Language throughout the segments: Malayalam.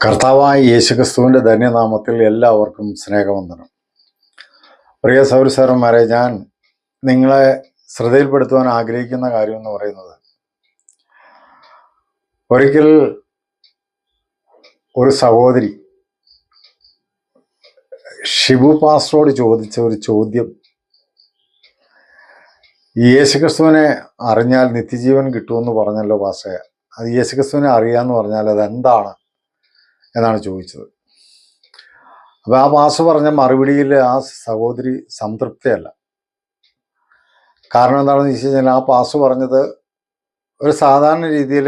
കർത്താവായ യേശുക്രിസ്തുവിന്റെ ധന്യനാമത്തിൽ എല്ലാവർക്കും സ്നേഹവന്ദനം. പ്രിയ സൗരസാരന്മാരെ ഞാൻ നിങ്ങളെ ശ്രദ്ധയിൽപ്പെടുത്തുവാൻ ആഗ്രഹിക്കുന്ന കാര്യം എന്ന് പറയുന്നത് ഒരിക്കൽ ഒരു സഹോദരി ഷിബു പാസ്റ്ററോട് ചോദിച്ച ഒരു ചോദ്യം. യേശുക്രിസ്തുവിനെ അറിഞ്ഞാൽ നിത്യജീവൻ കിട്ടുമെന്ന് പറഞ്ഞല്ലോ പാസ്റ്റേ അത് യേശുക്രിസ്തുവിനെ അറിയാന്ന് പറഞ്ഞാൽ അത് എന്താണ് എന്നാണ് ചോദിച്ചത്. അപ്പോൾ ആ വാസു പറഞ്ഞ മറുപടിയിൽ ആ സഹോദരി സംതൃപ്തിയല്ല. കാരണം എന്താണെന്ന് വെച്ച് കഴിഞ്ഞാൽ ആ പാസ് പറഞ്ഞത് ഒരു സാധാരണ രീതിയിൽ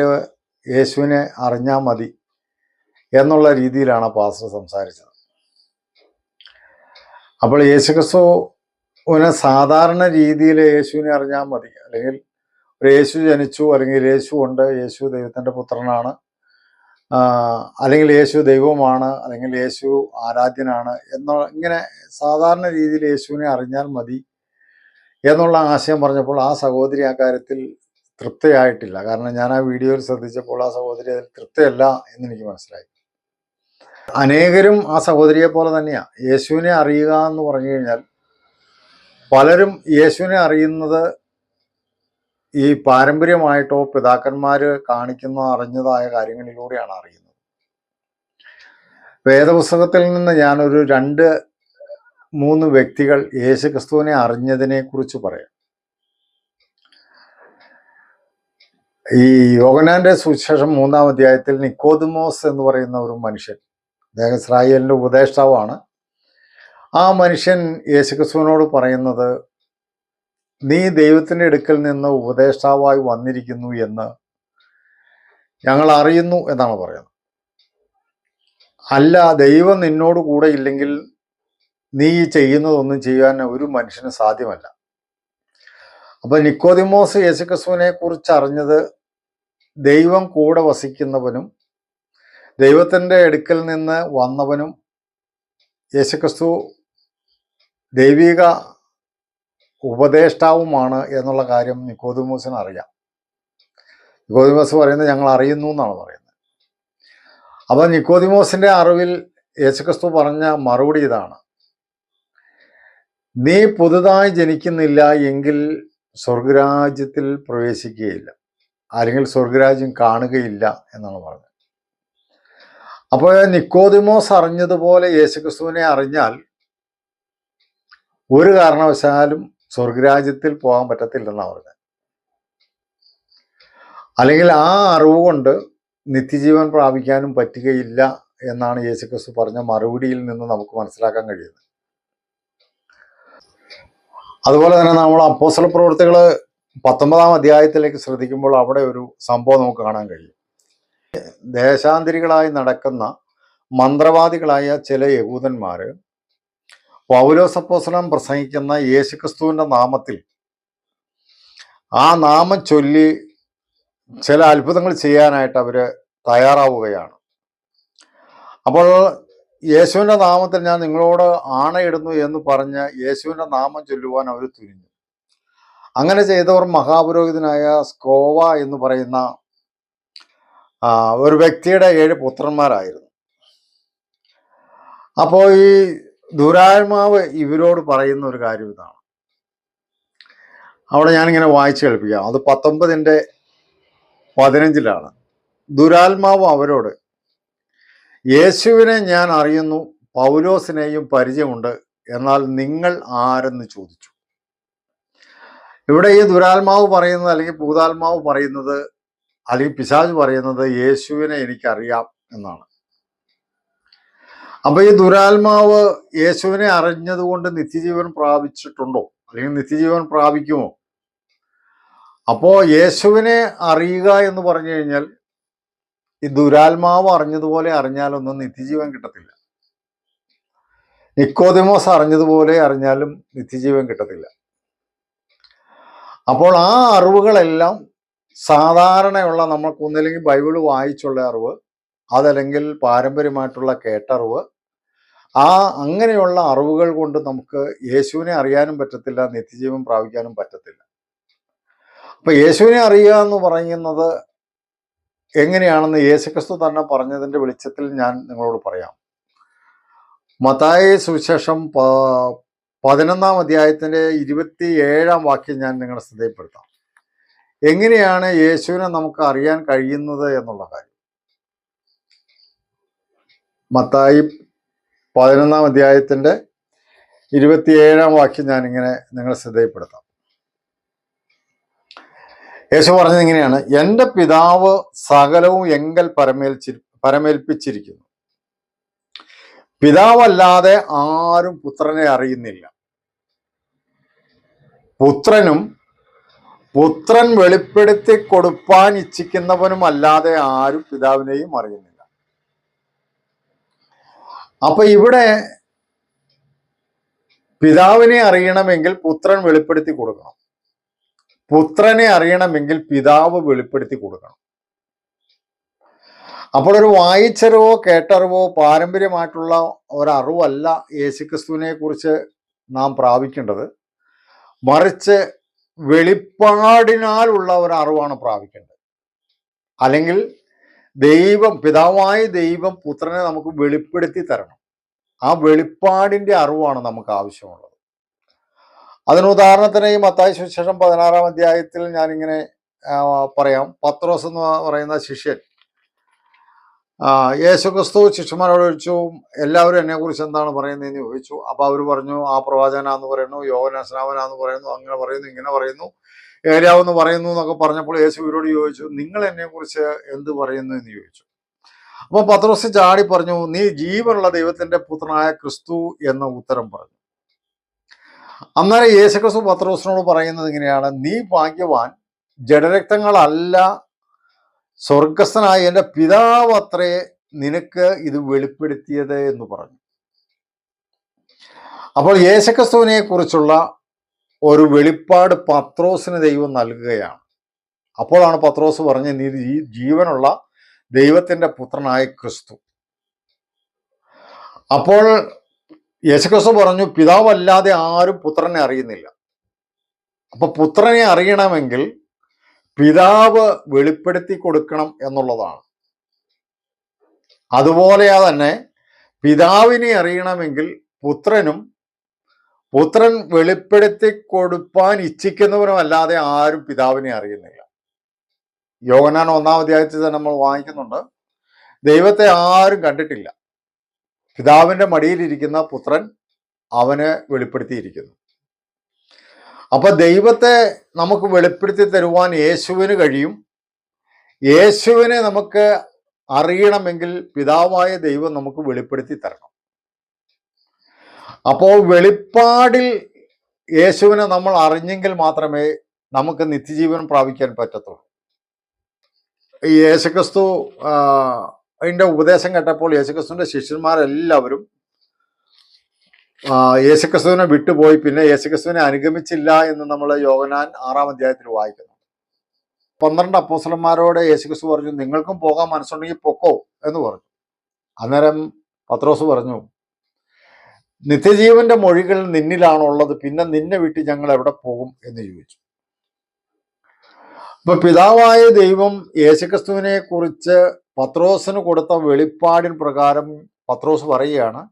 യേശുവിനെ അറിഞ്ഞാൽ മതി എന്നുള്ള രീതിയിലാണ് പാസ് സംസാരിച്ചത്. അപ്പോൾ യേശു ക്രിസ്തുവിനെ സാധാരണ രീതിയിൽ യേശുവിനെ അറിഞ്ഞാൽ മതി. അല്ലെങ്കിൽ ഒരു യേശു ജനിച്ചു അല്ലെങ്കിൽ യേശു ഉണ്ട് യേശു ദൈവത്തിന്റെ പുത്രനാണ് അല്ലെങ്കിൽ യേശു ദൈവമാണ് അല്ലെങ്കിൽ യേശു ആരാധ്യനാണ് എന്ന ഇങ്ങനെ സാധാരണ രീതിയിൽ യേശുവിനെ അറിഞ്ഞാൽ മതി എന്നുള്ള ആശയം പറഞ്ഞപ്പോൾ ആ സഹോദരി ആ കാര്യത്തിൽ തൃപ്തിയായിട്ടില്ല. കാരണം ഞാൻ ആ വീഡിയോയിൽ ശ്രദ്ധിച്ചപ്പോൾ ആ സഹോദരി അതിൽ തൃപ്തിയല്ല എന്ന് എനിക്ക് മനസ്സിലായി. അനേകരും ആ സഹോദരിയെ പോലെ തന്നെയാണ് യേശുവിനെ അറിയുക എന്ന് പറഞ്ഞു കഴിഞ്ഞാൽ പലരും യേശുവിനെ അറിയുന്നത് ഈ പാരമ്പര്യമായിട്ടോ പിതാക്കന്മാർ കാണിക്കുന്ന അറിഞ്ഞതായ കാര്യങ്ങളിലൂടെയാണ് അറിയുന്നത്. വേദപുസ്തകത്തിൽ നിന്ന് ഞാനൊരു രണ്ട് മൂന്ന് വ്യക്തികൾ യേശു ക്രിസ്തുവിനെ അറിഞ്ഞതിനെ കുറിച്ച് പറയാം. ഈ യോഗനാന്റെ സുവിശേഷം മൂന്നാം അധ്യായത്തിൽ നിക്കോദുമോസ് എന്ന് പറയുന്ന ഒരു മനുഷ്യൻ അദ്ദേഹം ഇസ്രായേലിന്റെ ഉപദേഷ്ടാവാണ്. ആ മനുഷ്യൻ യേശുക്രിസ്തുവിനോട് പറയുന്നത് നീ ദൈവത്തിന്റെ അടുക്കൽ നിന്ന് ഉപദേഷ്ടാവായി വന്നിരിക്കുന്നു എന്ന് ഞങ്ങൾ അറിയുന്നു എന്നാണ് പറയുന്നത്. അല്ല ദൈവം നിന്നോട് കൂടെ ഇല്ലെങ്കിൽ നീ ചെയ്യുന്നതൊന്നും ചെയ്യാൻ ഒരു മനുഷ്യന് സാധ്യമല്ല. അപ്പൊ നിക്കോതിമോസ് യേശുക്രിസ്തുവിനെ കുറിച്ച് അറിഞ്ഞത് ദൈവം കൂടെ വസിക്കുന്നവനും ദൈവത്തിന്റെ അടുക്കൽ നിന്ന് വന്നവനും യേശുക്രിസ്തു ദൈവിക ഉപദേഷ്ടാവുമാണ് എന്നുള്ള കാര്യം നിക്കോതിമോസിന് അറിയാം. നിക്കോതിമോസ് പറയുന്നത് ഞങ്ങൾ അറിയുന്നു എന്നാണ് പറയുന്നത്. അപ്പൊ നിക്കോതിമോസിന്റെ അറിവിൽ യേശുക്രിസ്തു പറഞ്ഞ മറുപടി ഇതാണ്. നീ പുതുതായി ജനിക്കുന്നില്ല എങ്കിൽ സ്വർഗരാജ്യത്തിൽ പ്രവേശിക്കുകയില്ല. അല്ലെങ്കിൽ സ്വർഗരാജ്യം കാണുകയില്ല എന്നാണ് പറഞ്ഞത്. അപ്പോൾ നിക്കോതിമോസ് അറിഞ്ഞതുപോലെ യേശുക്രിസ്തുവിനെ അറിഞ്ഞാൽ ഒരു കാരണവശാലും സ്വർഗരാജ്യത്തിൽ പോകാൻ പറ്റത്തില്ലെന്നാണ് പറഞ്ഞത് അല്ലെങ്കിൽ ആ അറിവ് കൊണ്ട് നിത്യജീവൻ പ്രാപിക്കാനും പറ്റുകയില്ല എന്നാണ് യേശുക്രിസ്തു പറഞ്ഞ മറുപടിയിൽ നിന്ന് നമുക്ക് മനസ്സിലാക്കാൻ കഴിയുന്നത്. അതുപോലെ തന്നെ നമ്മൾ അപ്പോസല പ്രവൃത്തികൾ പത്തൊമ്പതാം അധ്യായത്തിലേക്ക് ശ്രദ്ധിക്കുമ്പോൾ അവിടെ ഒരു സംഭവം നമുക്ക് കാണാൻ കഴിയും. ദേശാന്തരികളായി നടക്കുന്ന മന്ത്രവാദികളായ ചില യഹൂദന്മാര് പൗലോസ് അപ്പോസ്തലൻ പ്രസംഗിക്കുന്ന യേശുക്രിസ്തുവിന്റെ നാമത്തിൽ ആ നാമം ചൊല്ലി ചില അത്ഭുതങ്ങൾ ചെയ്യാനായിട്ട് അവർ തയ്യാറാവുകയാണ്. അപ്പോൾ യേശുവിന്റെ നാമത്തിൽ ഞാൻ നിങ്ങളോട് ആണയിടുന്നു എന്ന് പറഞ്ഞ് യേശുവിന്റെ നാമം ചൊല്ലുവാൻ അവർ തുനിഞ്ഞു. അങ്ങനെ ചെയ്തവർ മഹാപുരോഹിതനായ സ്കോവ എന്ന് പറയുന്ന ഒരു വ്യക്തിയുടെ ഏഴ് പുത്രന്മാരായിരുന്നു. അപ്പോൾ ഈ ദുരാത്മാവ് ഇവരോട് പറയുന്ന ഒരു കാര്യം ഇതാണ്. അവിടെ ഞാനിങ്ങനെ വായിച്ചു കേൾപ്പിക്കാം. അത് പത്തൊമ്പതിന്റെ പതിനഞ്ചിലാണ്. ദുരാത്മാവ് അവരോട് യേശുവിനെ ഞാൻ അറിയുന്നു പൗലോസിനെയും പരിചയമുണ്ട് എന്നാൽ നിങ്ങൾ ആരെന്ന് ചോദിച്ചു? ഇവിടെ ഈ ദുരാത്മാവ് പറയുന്നത് അല്ലെങ്കിൽ ഭൂതാത്മാവ് പറയുന്നത് അല്ലെങ്കിൽ പിശാജ് പറയുന്നത് യേശുവിനെ എനിക്കറിയാം എന്നാണ്. അപ്പൊ ഈ ദുരാത്മാവ് യേശുവിനെ അറിഞ്ഞതുകൊണ്ട് നിത്യജീവൻ പ്രാപിച്ചിട്ടുണ്ടോ? അല്ലെങ്കിൽ നിത്യജീവൻ പ്രാപിക്കുമോ? അപ്പോ യേശുവിനെ അറിയുക എന്ന് പറഞ്ഞു കഴിഞ്ഞാൽ ഈ ദുരാത്മാവ് അറിഞ്ഞതുപോലെ അറിഞ്ഞാലൊന്നും നിത്യജീവൻ കിട്ടത്തില്ല. നിക്കോദിമോസ് അറിഞ്ഞതുപോലെ അറിഞ്ഞാലും നിത്യജീവൻ കിട്ടത്തില്ല. അപ്പോൾ ആ അറിവുകളെല്ലാം സാധാരണയുള്ള നമ്മൾ ഒന്നില്ലെങ്കിൽ ബൈബിൾ വായിച്ചുള്ള അറിവ് അതല്ലെങ്കിൽ പാരമ്പര്യമായിട്ടുള്ള കേട്ടറിവ് ആ അങ്ങനെയുള്ള അറിവുകൾ കൊണ്ട് നമുക്ക് യേശുവിനെ അറിയാനും പറ്റത്തില്ല നിത്യജീവൻ പ്രാപിക്കാനും പറ്റത്തില്ല. അപ്പൊ യേശുവിനെ അറിയുക എന്ന് പറയുന്നത് എങ്ങനെയാണെന്ന് യേശുക്രിസ്തു തന്നെ പറഞ്ഞതിന്റെ വെളിച്ചത്തിൽ ഞാൻ നിങ്ങളോട് പറയാം. മതായ സുവിശേഷം പതിനൊന്നാം അധ്യായത്തിന്റെ ഇരുപത്തി ഏഴാം വാക്യം ഞാൻ നിങ്ങളെ ശ്രദ്ധയിൽപ്പെടുത്താം. എങ്ങനെയാണ് യേശുവിനെ നമുക്ക് അറിയാൻ കഴിയുന്നത് എന്നുള്ള കാര്യം. മത്തായി പതിനൊന്നാം അധ്യായത്തിന്റെ ഇരുപത്തിയേഴാം വാക്യം ഞാൻ ഇങ്ങനെ നിങ്ങളെ ശ്രദ്ധയിൽപ്പെടുത്താം. യേശു പറഞ്ഞത് ഇങ്ങനെയാണ് എന്റെ പിതാവ് സകലവും എങ്കൽ പരമേൽച്ചി പരമേൽപ്പിച്ചിരിക്കുന്നു. പിതാവല്ലാതെ ആരും പുത്രനെ അറിയുന്നില്ല. പുത്രനും പുത്രൻ വെളിപ്പെടുത്തി കൊടുപ്പാൻ ഇച്ഛിക്കുന്നവനും അല്ലാതെ ആരും പിതാവിനെയും അറിയുന്നില്ല. അപ്പൊ ഇവിടെ പിതാവിനെ അറിയണമെങ്കിൽ പുത്രൻ വെളിപ്പെടുത്തി കൊടുക്കണം. പുത്രനെ അറിയണമെങ്കിൽ പിതാവ് വെളിപ്പെടുത്തി കൊടുക്കണം. അപ്പോൾ ഒരു വായിച്ചറിവോ കേട്ടറിവോ പാരമ്പര്യമായിട്ടുള്ള ഒരറിവല്ല യേശുക്രിസ്തുവിനെ കുറിച്ച് നാം പ്രാപിക്കേണ്ടത്. മറിച്ച് വെളിപ്പാടിനാലുള്ള ഒരു പ്രാപിക്കേണ്ടത്. അല്ലെങ്കിൽ ദൈവം പിതാവായ ദൈവം പുത്രനെ നമുക്ക് വെളിപ്പെടുത്തി തരണം. ആ വെളിപ്പാടിന്റെ അറിവാണ് നമുക്ക് ആവശ്യമുള്ളത്. അതിന് ഉദാഹരണത്തിന് ഈ മത്തായ സുവിശേഷം പതിനാറാം അധ്യായത്തിൽ ഞാനിങ്ങനെ പറയാം. പത്രോസ് എന്ന് പറയുന്ന ശിഷ്യൻ യേശുക്രിസ്തു ശിഷ്യന്മാരോട് ചോദിച്ചു എല്ലാവരും എന്നെ കുറിച്ച് എന്താണ് പറയുന്നതെന്ന് ചോദിച്ചു. അപ്പൊ അവർ പറഞ്ഞു ആ പ്രവാചകനാന്ന് പറയുന്നു യോഹന സ്നാവനാന്ന് പറയുന്നു അങ്ങനെ പറയുന്നു ഇങ്ങനെ പറയുന്നു ഏരിയാവെന്ന് പറയുന്നു എന്നൊക്കെ പറഞ്ഞപ്പോൾ യേശു ഇവരോട് ചോദിച്ചു നിങ്ങൾ എന്നെ കുറിച്ച് എന്ത് പറയുന്നു എന്ന് ചോദിച്ചു? അപ്പൊ പത്രോസ് ചാടി പറഞ്ഞു നീ ജീവനുള്ള ദൈവത്തിന്റെ പുത്രനായ ക്രിസ്തു എന്ന ഉത്തരം പറഞ്ഞു. അന്നേരം യേശുക്രിസ്തു പത്രോസിനോട് പറയുന്നത് ഇങ്ങനെയാണ് നീ ഭാഗ്യവാൻ ജഡരക്തങ്ങളല്ല സ്വർഗസ്ഥനായ എന്റെ പിതാവ് അത്രേ നിനക്ക് ഇത് വെളിപ്പെടുത്തിയത് എന്ന് പറഞ്ഞു. അപ്പോൾ യേശുക്രിസ്തുവിനെ കുറിച്ചുള്ള ഒരു വെളിപ്പാട് പത്രോസിന് ദൈവം നൽകുകയാണ്. അപ്പോഴാണ് പത്രോസ് പറഞ്ഞ് നീ ജീവനുള്ള ദൈവത്തിന്റെ പുത്രനായ ക്രിസ്തു. അപ്പോൾ യേശുക്രിസ്തു പറഞ്ഞു പിതാവല്ലാതെ ആരും പുത്രനെ അറിയുന്നില്ല. അപ്പൊ പുത്രനെ അറിയണമെങ്കിൽ പിതാവ് വെളിപ്പെടുത്തി കൊടുക്കണം എന്നുള്ളതാണ്. അതുപോലെ തന്നെ പിതാവിനെ അറിയണമെങ്കിൽ പുത്രനും പുത്രൻ വെളിപ്പെടുത്തി കൊടുപ്പാൻ ഇച്ഛിക്കുന്നവനും അല്ലാതെ ആരും പിതാവിനെ അറിയുന്നില്ല. യോഗനാൻ ഒന്നാം അധ്യായത്തിൽ തന്നെ നമ്മൾ വാങ്ങിക്കുന്നുണ്ട് ദൈവത്തെ ആരും കണ്ടിട്ടില്ല. പിതാവിന്റെ മടിയിലിരിക്കുന്ന പുത്രൻ അവന് വെളിപ്പെടുത്തിയിരിക്കുന്നു. അപ്പൊ ദൈവത്തെ നമുക്ക് വെളിപ്പെടുത്തി തരുവാൻ യേശുവിന് കഴിയും. യേശുവിനെ നമുക്ക് അറിയണമെങ്കിൽ പിതാവായ ദൈവം നമുക്ക് വെളിപ്പെടുത്തി തരണം. അപ്പോൾ വെളിപ്പാടിൽ യേശുവിനെ നമ്മൾ അറിഞ്ഞെങ്കിൽ മാത്രമേ നമുക്ക് നിത്യജീവൻ പ്രാപിക്കാൻ പറ്റത്തുള്ളൂ. ഈ യേശുക്രിസ്തു അതിന്റെ ഉപദേശം കേട്ടപ്പോൾ യേശുക്രിസ്തുവിന്റെ ശിഷ്യന്മാരെല്ലാവരും യേശുക്രിസ്തുവിനെ വിട്ടുപോയി പിന്നെ യേശുക്രിസ്തുവിനെ അനുഗമിച്ചില്ല എന്ന് നമ്മൾ യോഗനാൻ ആറാം അധ്യായത്തിൽ വായിക്കുന്നു. പന്ത്രണ്ട് അപ്പോസലന്മാരോട് യേശുക്രിസ്തു പറഞ്ഞു നിങ്ങൾക്കും പോകാൻ മനസ്സുണ്ടെങ്കിൽ പൊക്കോ എന്ന് പറഞ്ഞു. അന്നേരം പത്രോസ് പറഞ്ഞു നിത്യജീവന്റെ മൊഴികൾ നിന്നിലാണുള്ളത് പിന്നെ നിന്നെ വിട്ട് ഞങ്ങൾ എവിടെ പോകും? എന്ന് ചോദിച്ചു. അപ്പൊ പിതാവായ ദൈവം യേശുക്രിസ്തുവിനെ കുറിച്ച് പത്രോസിന് കൊടുത്ത വെളിപ്പാടിൻ പ്രകാരം പത്രോസ് പറയുകയാണ്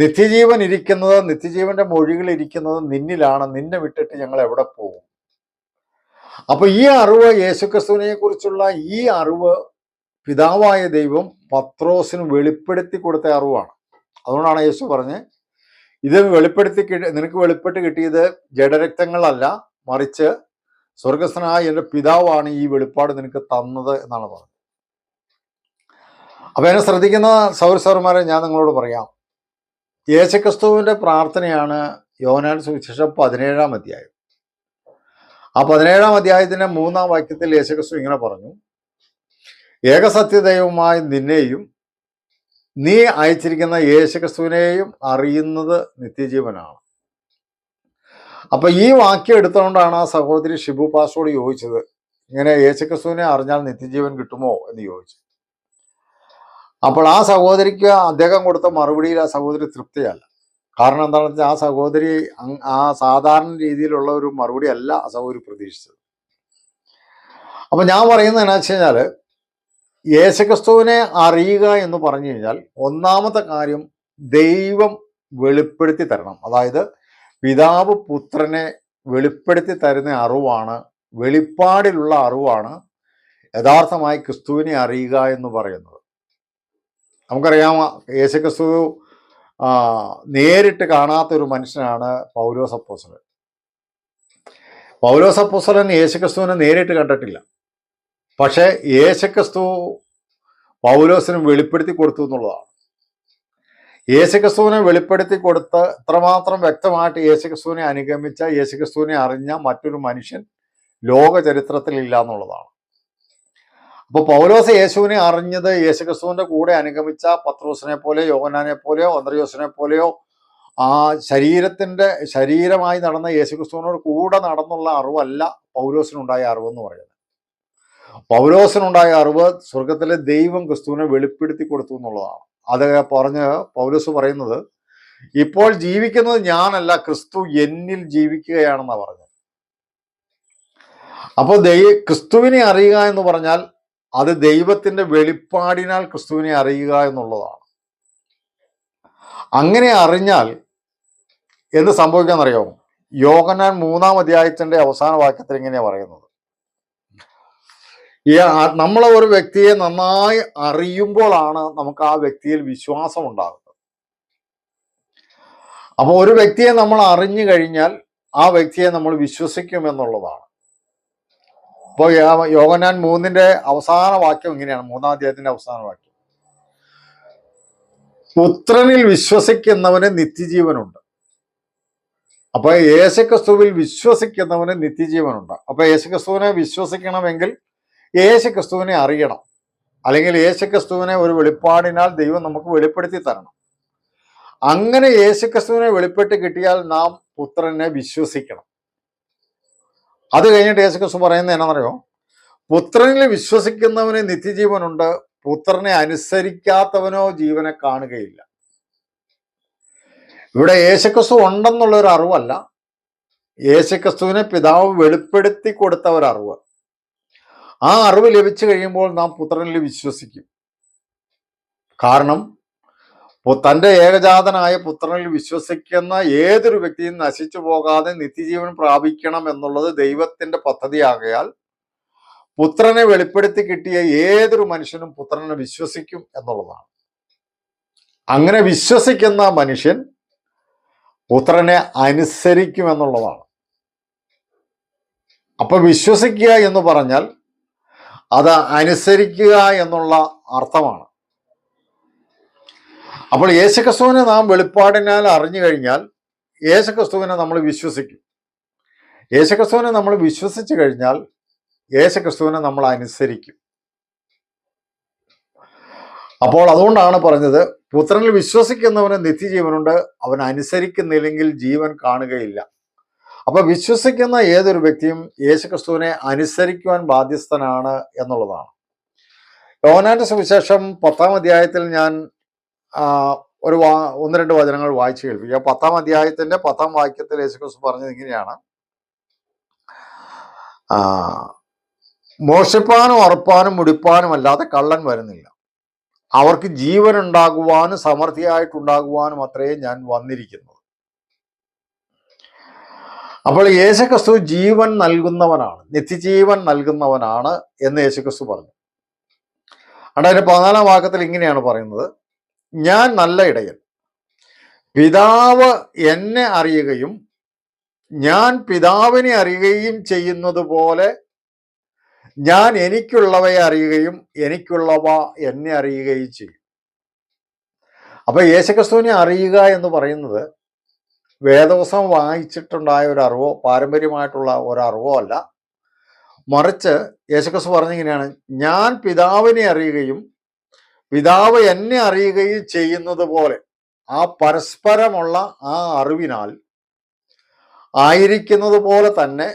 നിത്യജീവൻ ഇരിക്കുന്നത് നിത്യജീവന്റെ മൊഴികൾ ഇരിക്കുന്നത് നിന്നിലാണ്. നിന്നെ വിട്ടിട്ട് ഞങ്ങൾ എവിടെ പോകും? അപ്പൊ ഈ അറിവ് യേശുക്രിസ്തുവിനെ കുറിച്ചുള്ള ഈ അറിവ് പിതാവായ ദൈവം പത്രോസിന് വെളിപ്പെടുത്തി കൊടുത്ത അറിവാണ്. അതുകൊണ്ടാണ് യേശു പറഞ്ഞ് ഇത് വെളിപ്പെടുത്തി നിനക്ക് വെളിപ്പെട്ട് കിട്ടിയത് ജഡരക്തങ്ങളല്ല മറിച്ച് സ്വർഗസ്ഥനായ എന്റെ പിതാവാണ് ഈ വെളിപ്പാട് നിനക്ക് തന്നത് എന്നാണ് പറഞ്ഞത്. അപ്പൊ എന്നെ ശ്രദ്ധിക്കുന്ന സൗരസൗരന്മാരെ ഞാൻ നിങ്ങളോട് പറയാം. യേശുക്രിസ്തുവിന്റെ പ്രാർത്ഥനയാണ് യോനാൻ സുവിശേഷം പതിനേഴാം അധ്യായം. ആ പതിനേഴാം അധ്യായത്തിന്റെ മൂന്നാം വാക്യത്തിൽ യേശുക്രിസ്തു ഇങ്ങനെ പറഞ്ഞു ഏകസത്യദൈവമായി നിന്നെയും നീ അയച്ചിരിക്കുന്ന യേശുക്രിസ്തുവിനെയും അറിയുന്നത് നിത്യജീവനാണ്. അപ്പൊ ഈ വാക്യം എടുത്തുകൊണ്ടാണ് ആ സഹോദരി ഷിബു പാസ്റ്റോട് ചോദിച്ചത് ഇങ്ങനെ യേശുക്രിസ്തുവിനെ അറിഞ്ഞാൽ നിത്യജീവൻ കിട്ടുമോ? എന്ന് ചോദിച്ചു. അപ്പോൾ ആ സഹോദരിക്ക് അദ്ദേഹം കൊടുത്ത മറുപടിയിൽ ആ സഹോദരി തൃപ്തിയല്ല. കാരണം എന്താണെന്ന് വെച്ചാൽ ആ സഹോദരി ആ സാധാരണ രീതിയിലുള്ള ഒരു മറുപടി അല്ല ആ സഹോദരി പ്രതീക്ഷിച്ചത്. അപ്പൊ ഞാൻ പറയുന്നത് എന്നാ വെച്ച് കഴിഞ്ഞാൽ യേശുക്രിസ്തുവിനെ അറിയുക എന്ന് പറഞ്ഞു കഴിഞ്ഞാൽ ഒന്നാമത്തെ കാര്യം ദൈവം വെളിപ്പെടുത്തി തരണം. അതായത് പിതാവ് പുത്രനെ വെളിപ്പെടുത്തി തരുന്ന അറിവാണ് വെളിപ്പാടിലുള്ള അറിവാണ് യഥാർത്ഥമായി ക്രിസ്തുവിനെ അറിയുക എന്ന് പറയുന്നത്. നമുക്കറിയാം യേശുക്രിസ്തു ആ, നേരിട്ട് കാണാത്ത ഒരു മനുഷ്യനാണ് പൗലോസ് അപ്പോസ്തലൻ. പൗലോസ് അപ്പോസ്തലൻ യേശുക്രിസ്തുവിനെ നേരിട്ട് കണ്ടിട്ടില്ല. പക്ഷേ യേശുക്രിസ്തു പൗലോസിനും വെളിപ്പെടുത്തി കൊടുത്തു എന്നുള്ളതാണ്. യേശുക്രിസ്തുവിനെ വെളിപ്പെടുത്തി കൊടുത്ത് ഇത്രമാത്രം വ്യക്തമായിട്ട് യേശുക്രിസ്തുവിനെ അനുഗമിച്ച യേശുക്രിസ്തുവിനെ അറിഞ്ഞ മറ്റൊരു മനുഷ്യൻ ലോക ചരിത്രത്തിലില്ല എന്നുള്ളതാണ്. അപ്പൊ പൗലോസ് യേശുവിനെ അറിഞ്ഞത് യേശുക്രിസ്തുവിന്റെ കൂടെ അനുഗമിച്ച പത്രോസിനെ പോലെ യോഗനാനെ പോലെയോ അന്ത്രയോസിനെ പോലെയോ ആ ശരീരത്തിന്റെ ശരീരമായി നടന്ന യേശുക്രിസ്തുവിനോട് കൂടെ നടന്നുള്ള അറിവല്ല പൗലോസിനുണ്ടായ അറിവെന്ന് പറയുന്നത്. പൗലോസിനുണ്ടായ അറിവ് സ്വർഗത്തിലെ ദൈവം ക്രിസ്തുവിനെ വെളിപ്പെടുത്തി കൊടുത്തു എന്നുള്ളതാണ്. അത് പറഞ്ഞ് പൗലോസ് പറയുന്നത് ഇപ്പോൾ ജീവിക്കുന്നത് ഞാനല്ല ക്രിസ്തു എന്നിൽ ജീവിക്കുകയാണെന്നാണ് പറഞ്ഞത്. അപ്പോൾ ദൈ ക്രിസ്തുവിനെ അറിയുക എന്ന് പറഞ്ഞാൽ അത് ദൈവത്തിന്റെ വെളിപ്പാടിനാൽ ക്രിസ്തുവിനെ അറിയുക എന്നുള്ളതാണ്. അങ്ങനെ അറിഞ്ഞാൽ എന്ത് സംഭവിക്കാന്നറിയാമോ യോഗനാൻ മൂന്നാം അധ്യായത്തിന്റെ അവസാന വാക്യത്തിൽ ഇങ്ങനെയാണ് പറയുന്നത്. ഈ നമ്മളെ ഒരു വ്യക്തിയെ നന്നായി അറിയുമ്പോഴാണ് നമുക്ക് ആ വ്യക്തിയിൽ വിശ്വാസം ഉണ്ടാകുന്നത് അപ്പോൾ ഒരു വ്യക്തിയെ നമ്മൾ അറിഞ്ഞു കഴിഞ്ഞാൽ ആ വ്യക്തിയെ നമ്മൾ വിശ്വസിക്കും എന്നുള്ളതാണ്. അപ്പോൾ യോഗനാൻ മൂന്നിന്റെ അവസാന വാക്യം ഇങ്ങനെയാണ്. മൂന്നാം അധ്യായത്തിന്റെ അവസാന വാക്യം. പുത്രനിൽ വിശ്വസിക്കുന്നവന് നിത്യജീവനുണ്ട്. അപ്പൊ യേശുക്രിസ്തുവിൽ വിശ്വസിക്കുന്നവന് നിത്യജീവനുണ്ട്. അപ്പൊ യേശുക്രിസ്തുവിനെ വിശ്വസിക്കണമെങ്കിൽ യേശുക്രിസ്തുവിനെ അറിയണം. അല്ലെങ്കിൽ യേശുക്രിസ്തുവിനെ ഒരു വെളിപ്പാടിനാൽ ദൈവം നമുക്ക് വെളിപ്പെടുത്തി തരണം. അങ്ങനെ യേശുക്രിസ്തുവിനെ വെളിപ്പെട്ട് കിട്ടിയാൽ നാം പുത്രനെ വിശ്വസിക്കണം. അത് കഴിഞ്ഞിട്ട് യേശുക്രിസ്തു പറയുന്നത് എന്നാണെന്നറിയോ പുത്രനിൽ വിശ്വസിക്കുന്നവന് നിത്യജീവനുണ്ട് പുത്രനെ അനുസരിക്കാത്തവനോ ജീവനെ കാണുകയില്ല. ഇവിടെ യേശുക്രിസ്തു ഉണ്ടെന്നുള്ള ഒരു അറിവല്ല. യേശുക്രിസ്തുവിനെ പിതാവ് വെളിപ്പെടുത്തി കൊടുത്ത ഒരു അറിവ് ആ അറിവ് ലഭിച്ചു കഴിയുമ്പോൾ നാം പുത്രനിൽ വിശ്വസിക്കും. കാരണം തന്റെ ഏകജാതനായ പുത്രനിൽ വിശ്വസിക്കുന്ന ഏതൊരു വ്യക്തിയും നശിച്ചു പോകാതെ നിത്യജീവൻ പ്രാപിക്കണം എന്നുള്ളത് ദൈവത്തിന്റെ പദ്ധതിയാകയാൽ പുത്രനെ വെളിപ്പെടുത്തി കിട്ടിയ ഏതൊരു മനുഷ്യനും പുത്രനെ വിശ്വസിക്കും എന്നുള്ളതാണ്. അങ്ങനെ വിശ്വസിക്കുന്ന മനുഷ്യൻ പുത്രനെ അനുസരിക്കും എന്നുള്ളതാണ്. അപ്പൊ വിശ്വസിക്കുക എന്ന് പറഞ്ഞാൽ അത് അനുസരിക്കുക എന്നുള്ള അർത്ഥമാണ്. അപ്പോൾ യേശുക്രിസ്തുവിനെ നാം വെളിപ്പാടിനാൽ അറിഞ്ഞു കഴിഞ്ഞാൽ യേശുക്രിസ്തുവിനെ നമ്മൾ വിശ്വസിക്കും. യേശുക്രിസ്തുവിനെ നമ്മൾ വിശ്വസിച്ചു കഴിഞ്ഞാൽ യേശുക്രിസ്തുവിനെ നമ്മൾ അനുസരിക്കും. അപ്പോൾ അതുകൊണ്ടാണ് പറഞ്ഞത് പുത്രനിൽ വിശ്വസിക്കുന്നവന് നിത്യജീവനുണ്ട് അവൻ അനുസരിക്കുന്നില്ലെങ്കിൽ ജീവൻ കാണുകയില്ല. അപ്പൊ വിശ്വസിക്കുന്ന ഏതൊരു വ്യക്തിയും യേശുക്രിസ്തുവിനെ അനുസരിക്കുവാൻ ബാധ്യസ്ഥനാണ് എന്നുള്ളതാണ്. യോനാന്റെ സുവിശേഷം പത്താം അധ്യായത്തിൽ ഞാൻ ഒരു വാ ഒന്ന് രണ്ട് വചനങ്ങൾ വായിച്ചു കേൾപ്പിക്കുക. പത്താം അധ്യായത്തിന്റെ പത്താം വാക്യത്തിൽ യേശുക്രിസ്തു പറഞ്ഞത് ഇങ്ങനെയാണ്. മോശപ്പാനും ഉറപ്പാനും മുടിപ്പാനും അല്ലാതെ കള്ളൻ വരുന്നില്ല. അവർക്ക് ജീവൻ ഉണ്ടാകുവാനും സമൃദ്ധിയായിട്ടുണ്ടാകുവാനും അത്രേ ഞാൻ വന്നിരിക്കുന്നത്. അപ്പോൾ യേശുക്രിസ്തു ജീവൻ നൽകുന്നവനാണ് നിത്യജീവൻ നൽകുന്നവനാണ് എന്ന് യേശുക്രിസ്തു പറഞ്ഞു. അതിന്റെ പതിനാലാം വാക്യത്തിൽ ഇങ്ങനെയാണ് പറയുന്നത്. ഞാൻ നല്ല ഇടയൻ. പിതാവ് എന്നെ അറിയുകയും ഞാൻ പിതാവിനെ അറിയുകയും ചെയ്യുന്നത് പോലെ ഞാൻ എനിക്കുള്ളവയെ അറിയുകയും എനിക്കുള്ളവ എന്നെ അറിയുകയും ചെയ്യും. അപ്പൊ യേശുക്രിസ്തുവിനെ അറിയുക എന്ന് പറയുന്നത് വേദവസം വായിച്ചിട്ടുണ്ടായ ഒരു അറിവോ പാരമ്പര്യമായിട്ടുള്ള ഒരറിവോ അല്ല. മറിച്ച് യേശുക്രിസ്തു പറഞ്ഞിങ്ങനെയാണ് ഞാൻ പിതാവിനെ അറിയുകയും പിതാവ് എന്നെ അറിയുകയും ചെയ്യുന്നത് പോലെ ആ പരസ്പരമുള്ള ആ അറിവിനാൽ ആയിരിക്കുന്നത് പോലെ തന്നെ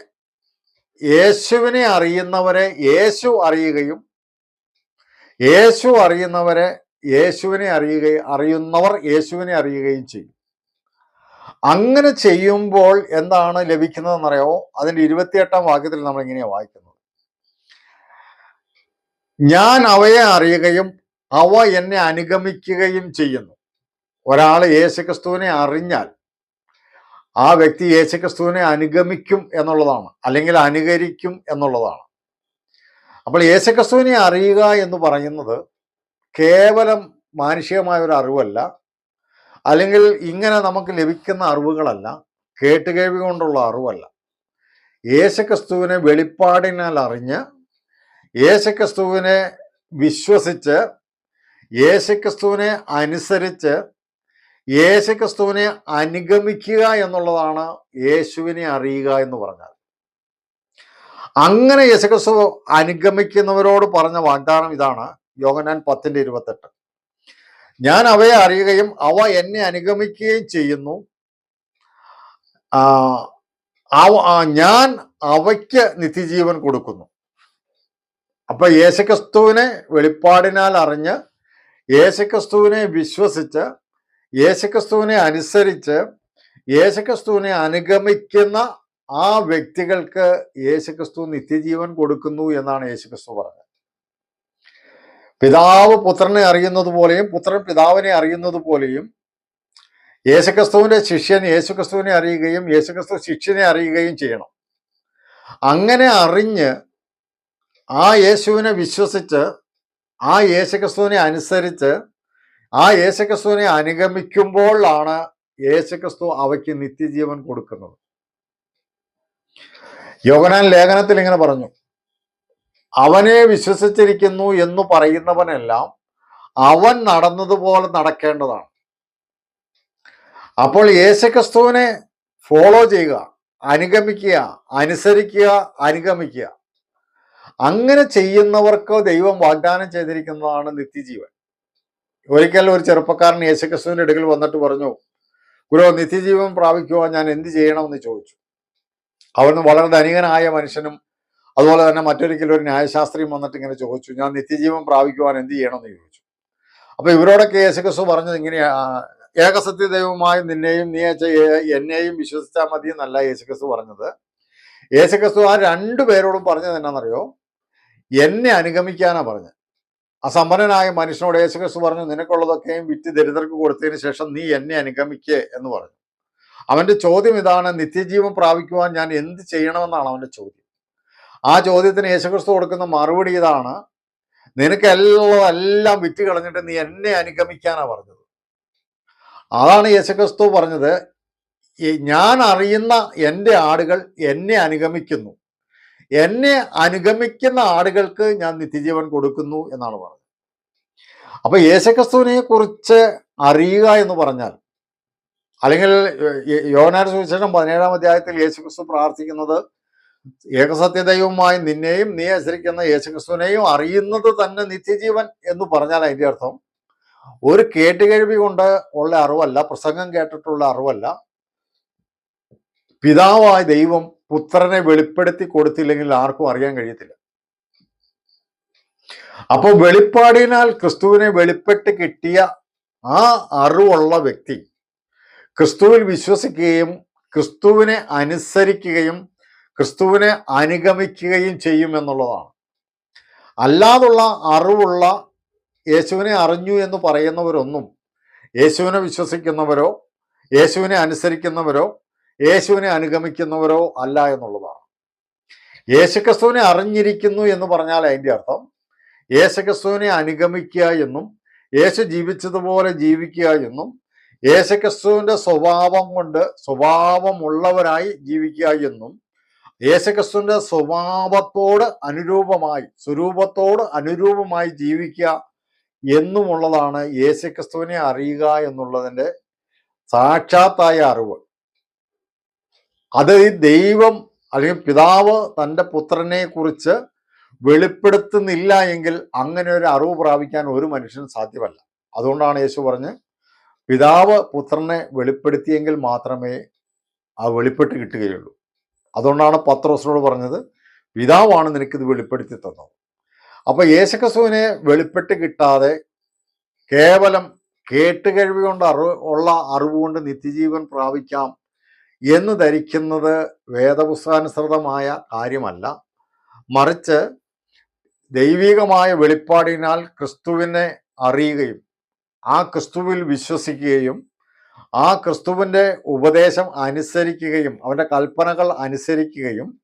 യേശുവിനെ അറിയുന്നവരെ യേശു അറിയുകയും യേശു അറിയുന്നവരെ യേശുവിനെ അറിയുകയും അറിയുന്നവർ യേശുവിനെ അറിയുകയും ചെയ്യും. അങ്ങനെ ചെയ്യുമ്പോൾ എന്താണ് ലഭിക്കുന്നതെന്നറിയോ അതിന്റെ ഇരുപത്തിയെട്ടാം വാക്യത്തിൽ നമ്മൾ ഇങ്ങനെയാണ് വായിക്കുന്നത്. ഞാൻ അവയെ അറിയുകയും അവ എന്നെ അനുഗമിക്കുകയും ചെയ്യുന്നു. ഒരാൾ യേശുക്രിസ്തുവിനെ അറിഞ്ഞാൽ ആ വ്യക്തി യേശുക്രിസ്തുവിനെ അനുഗമിക്കും എന്നുള്ളതാണ് അല്ലെങ്കിൽ അനുകരിക്കും എന്നുള്ളതാണ്. അപ്പോൾ യേശുക്രിസ്തുവിനെ അറിയുക എന്ന് പറയുന്നത് കേവലം മാനുഷികമായ ഒരു അറിവല്ല അല്ലെങ്കിൽ ഇങ്ങനെ നമുക്ക് ലഭിക്കുന്ന അറിവുകളല്ല കേട്ടുകേൾവി കൊണ്ടുള്ള അറിവല്ല. യേശുക്രിസ്തുവിനെ വെളിപ്പാടിനാൽ അറിഞ്ഞ് യേശുക്രിസ്തുവിനെ വിശ്വസിച്ച് യേശുക്രിസ്തുവിനെ അനുസരിച്ച് യേശുക്രിസ്തുവിനെ അനുഗമിക്കുക എന്നുള്ളതാണ് യേശുവിനെ അറിയുക എന്ന് പറഞ്ഞാൽ. അങ്ങനെ യേശുക്രിസ്തു അനുഗമിക്കുന്നവരോട് പറഞ്ഞ വാഗ്ദാനം ഇതാണ് യോഗനാൻ പത്തിന്റെ ഇരുപത്തെട്ട്. ഞാൻ അവയെ അറിയുകയും അവ എന്നെ അനുഗമിക്കുകയും ചെയ്യുന്നു. ഞാൻ അവയ്ക്ക് നിത്യജീവൻ കൊടുക്കുന്നു. അപ്പൊ യേശുക്രിസ്തുവിനെ വെളിപ്പാടിനാൽ അറിഞ്ഞ് യേശുക്രിസ്തുവിനെ വിശ്വസിച്ച് യേശുക്രിസ്തുവിനെ അനുസരിച്ച് യേശുക്രിസ്തുവിനെ അനുഗമിക്കുന്ന ആ വ്യക്തികൾക്ക് യേശുക്രിസ്തു നിത്യജീവൻ കൊടുക്കുന്നു എന്നാണ് യേശുക്രിസ്തു പറഞ്ഞത്. പിതാവ് പുത്രനെ അറിയുന്നത് പോലെയും പുത്രൻ പിതാവിനെ അറിയുന്നത് പോലെയും യേശുക്രിസ്തുവിന്റെ ശിഷ്യൻ യേശുക്രിസ്തുവിനെ അറിയുകയും യേശുക്രിസ്തു ശിഷ്യനെ അറിയുകയും ചെയ്യണം. അങ്ങനെ അറിഞ്ഞ് ആ യേശുവിനെ വിശ്വസിച്ച് ആ യേശുക്രിസ്തുവിനെ അനുസരിച്ച് ആ യേശുക്രിസ്തുവിനെ അനുഗമിക്കുമ്പോഴാണ് യേശുക്രിസ്തു അവയ്ക്ക് നിത്യജീവൻ കൊടുക്കുന്നത്. യോഗനാൻ ലേഖനത്തിൽ ഇങ്ങനെ പറഞ്ഞു അവനെ വിശ്വസിച്ചിരിക്കുന്നു എന്ന് പറയുന്നവനെല്ലാം അവൻ നടന്നതുപോലെ നടക്കേണ്ടതാണ്. അപ്പോൾ യേശുക്രിസ്തുവിനെ ഫോളോ ചെയ്യുക അനുഗമിക്കുക അനുസരിക്കുക അനുഗമിക്കുക. അങ്ങനെ ചെയ്യുന്നവർക്ക് ദൈവം വാഗ്ദാനം ചെയ്തിരിക്കുന്നതാണ് നിത്യജീവൻ. ഒരിക്കൽ ഒരു ചെറുപ്പക്കാരൻ യേശുക്രിസ്തുവിന്റെ അടുക്കൽ വന്നിട്ട് പറഞ്ഞു ഗുരു നിത്യജീവൻ പ്രാപിക്കുവാൻ ഞാൻ എന്ത് ചെയ്യണമെന്ന് ചോദിച്ചു. അവിടുന്ന് വളരെ ധനികനായ മനുഷ്യനും അതുപോലെ തന്നെ മറ്റൊരിക്കലും ഒരു ന്യായശാസ്ത്രിയും വന്നിട്ട് ഇങ്ങനെ ചോദിച്ചു ഞാൻ നിത്യജീവൻ പ്രാപിക്കുവാൻ എന്ത് ചെയ്യണമെന്ന് ചോദിച്ചു? അപ്പൊ ഇവരോടൊക്കെ യേശുക്രിസ്തു പറഞ്ഞത് ഇങ്ങനെയാ ഏകസത്യ ദൈവമായി നിന്നെയും നീ എന്നെയും വിശ്വസിച്ചാൽ മതി എന്നല്ല യേശുക്രിസ്തു പറഞ്ഞത്. യേശുക്രിസ്തു ആ രണ്ടു പേരോടും പറഞ്ഞത് എന്നാണെന്നറിയോ എന്നെ അനുഗമിക്കാനാ പറഞ്ഞത്. അസമ്പന്നനായ മനുഷ്യനോട് യേശുക്രിസ്തു പറഞ്ഞു നിനക്കുള്ളതൊക്കെയും വിറ്റ് ദരിദ്രർക്ക് കൊടുത്തതിന് ശേഷം നീ എന്നെ അനുഗമിക്കേ എന്ന് പറഞ്ഞു. അവന്റെ ചോദ്യം ഇതാണ് നിത്യജീവൻ പ്രാപിക്കുവാൻ ഞാൻ എന്ത് ചെയ്യണമെന്നാണ് അവന്റെ ചോദ്യം. ആ ചോദ്യത്തിന് യേശുക്രിസ്തു കൊടുക്കുന്ന മറുപടി ഇതാണ് നിനക്ക് എല്ലാം എല്ലാം വിറ്റ് കളഞ്ഞിട്ട് നീ എന്നെ അനുഗമിക്കാനാ പറഞ്ഞത്. അതാണ് യേശുക്രിസ്തു പറഞ്ഞത് ഞാൻ അറിയുന്ന എന്റെ ആടുകൾ എന്നെ അനുഗമിക്കുന്നു. എന്നെ അനുഗമിക്കുന്ന ആളുകൾക്ക് ഞാൻ നിത്യജീവൻ കൊടുക്കുന്നു എന്നാണ് പറഞ്ഞത്. അപ്പൊ യേശുക്രിസ്തുവിനെ കുറിച്ച് അറിയുക എന്ന് പറഞ്ഞാൽ അല്ലെങ്കിൽ യോനാര സുവിശേഷം പതിനേഴാം അധ്യായത്തിൽ യേശുക്രിസ്തു പ്രാർത്ഥിക്കുന്നത് ഏകസത്യദൈവമായി നിന്നെയും നീ അനുസരിക്കുന്ന യേശുക്രിസ്തുവിനെയും അറിയുന്നത് തന്നെ നിത്യജീവൻ എന്ന് പറഞ്ഞാൽ അതിന്റെ അർത്ഥം ഒരു കേട്ടുകേഴ്വി കൊണ്ട് ഉള്ള അറിവല്ല പ്രസംഗം കേട്ടിട്ടുള്ള അറിവല്ല പിതാവായ ദൈവം പുത്രനെ വെളിപ്പെടുത്തി കൊടുത്തില്ലെങ്കിൽ ആർക്കും അറിയാൻ കഴിയത്തില്ല. അപ്പോൾ വെളിപ്പാടിനാൽ ക്രിസ്തുവിനെ വെളിപ്പെട്ട് കിട്ടിയ ആ അറിവുള്ള വ്യക്തി ക്രിസ്തുവിൽ വിശ്വസിക്കുകയും ക്രിസ്തുവിനെ അനുസരിക്കുകയും ക്രിസ്തുവിനെ അനുഗമിക്കുകയും ചെയ്യും എന്നുള്ളതാണ്. അല്ലാതുള്ള അറിവുള്ള യേശുവിനെ അറിഞ്ഞു എന്ന് പറയുന്നവരൊന്നും യേശുവിനെ വിശ്വസിക്കുന്നവരോ യേശുവിനെ അനുസരിക്കുന്നവരോ യേശുവിനെ അനുഗമിക്കുന്നവരോ അല്ല എന്നുള്ളതാണ്. യേശുക്രിസ്തുവിനെ അറിഞ്ഞിരിക്കുന്നു എന്ന് പറഞ്ഞാൽ അതിന്റെ അർത്ഥം യേശുക്രിസ്തുവിനെ അനുഗമിക്കുക എന്നും യേശു ജീവിച്ചതുപോലെ ജീവിക്കുക എന്നും യേശുക്രിസ്തുവിന്റെ സ്വഭാവം കൊണ്ട് സ്വഭാവമുള്ളവരായി ജീവിക്കുക എന്നും യേശുക്രിസ്തുവിന്റെ സ്വഭാവത്തോട് അനുരൂപമായി സ്വരൂപത്തോട് അനുരൂപമായി ജീവിക്കുക എന്നുമുള്ളതാണ് യേശുക്രിസ്തുവിനെ അറിയുക എന്നുള്ളതിന്റെ സാക്ഷാത്തായ അറിവ്. അത് ദൈവം അല്ലെങ്കിൽ പിതാവ് തന്റെ പുത്രനെ കുറിച്ച് വെളിപ്പെടുത്തുന്നില്ല എങ്കിൽ അങ്ങനെ ഒരു അറിവ് പ്രാപിക്കാൻ ഒരു മനുഷ്യനും സാധ്യമല്ല. അതുകൊണ്ടാണ് യേശു പറഞ്ഞ് പിതാവ് പുത്രനെ വെളിപ്പെടുത്തിയെങ്കിൽ മാത്രമേ ആ വെളിപ്പെട്ട് കിട്ടുകയുള്ളൂ. അതുകൊണ്ടാണ് പത്രോസിനോട് പറഞ്ഞത് പിതാവാണ് നിനക്കിത് വെളിപ്പെടുത്തി തന്നത്. അപ്പൊ യേശുക്രിസ്തുവിനെ വെളിപ്പെട്ട് കിട്ടാതെ കേവലം കേട്ടുകഴിവ് കൊണ്ട് അറിവ് ഉള്ള അറിവ് കൊണ്ട് നിത്യജീവൻ പ്രാപിക്കാം എന്ന് ധരിക്കുന്നത് വേദപുസ്തകാനുസൃതമായ കാര്യമല്ല. മറിച്ച് ദൈവികമായ വെളിപ്പാടിനാൽ ക്രിസ്തുവിനെ അറിയുകയും ആ ക്രിസ്തുവിൽ വിശ്വസിക്കുകയും ആ ക്രിസ്തുവിന്റെ ഉപദേശം അനുസരിക്കുകയും അവന്റെ കൽപ്പനകൾ അനുസരിക്കുകയും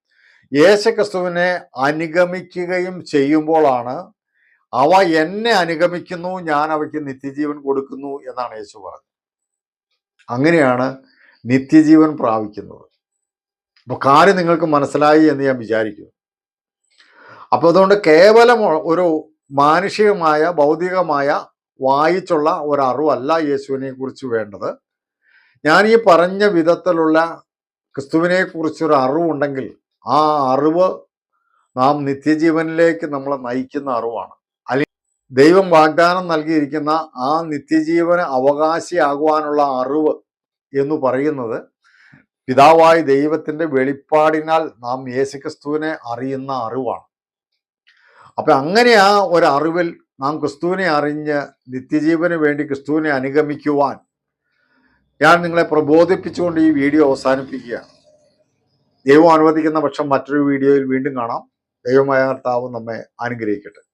യേശു ക്രിസ്തുവിനെ അനുഗമിക്കുകയും ചെയ്യുമ്പോഴാണ് അവ എന്നെ അനുഗമിക്കുന്നു ഞാൻ അവയ്ക്ക് നിത്യജീവൻ കൊടുക്കുന്നു എന്നാണ് യേശു പറഞ്ഞത്. അങ്ങനെയാണ് നിത്യജീവൻ പ്രാപിക്കുന്നത്. അപ്പോൾ കാര്യം നിങ്ങൾക്ക് മനസ്സിലായി എന്ന് ഞാൻ വിചാരിക്കുന്നു. അപ്പോൾ അതുകൊണ്ട് കേവലം ഒരു മാനുഷികമായ ഭൗതികമായ വായിച്ചുള്ള ഒരറിവല്ല യേശുവിനെ കുറിച്ച് വേണ്ടത്. ഞാൻ ഈ പറഞ്ഞ വിധത്തിലുള്ള ക്രിസ്തുവിനെ കുറിച്ചൊരു അറിവുണ്ടെങ്കിൽ ആ അറിവ് നാം നിത്യജീവനിലേക്ക് നമ്മളെ നയിക്കുന്ന അറിവാണ്. അല്ലെങ്കിൽ ദൈവം വാഗ്ദാനം നൽകിയിരിക്കുന്ന ആ നിത്യജീവന് അവകാശിയാകുവാനുള്ള അറിവ് എന്ന് പറയുന്നത് പിതാവായ ദൈവത്തിന്റെ വെളിപ്പാടിനാൽ നാം യേശുക്രിസ്തുവിനെ അറിയുന്ന അറിവാണ്. അപ്പം അങ്ങനെ ആ ഒരു അറിവിൽ നാം ക്രിസ്തുവിനെ അറിഞ്ഞ് നിത്യജീവന് വേണ്ടി ക്രിസ്തുവിനെ അനുഗമിക്കുവാൻ ഞാൻ നിങ്ങളെ പ്രബോധിപ്പിച്ചുകൊണ്ട് ഈ വീഡിയോ അവസാനിപ്പിക്കുകയാണ്. ദൈവം അനുവദിക്കുന്ന പക്ഷം മറ്റൊരു വീഡിയോയിൽ വീണ്ടും കാണാം. ദൈവമായ കർത്താവ് നമ്മെ അനുഗ്രഹിക്കട്ടെ.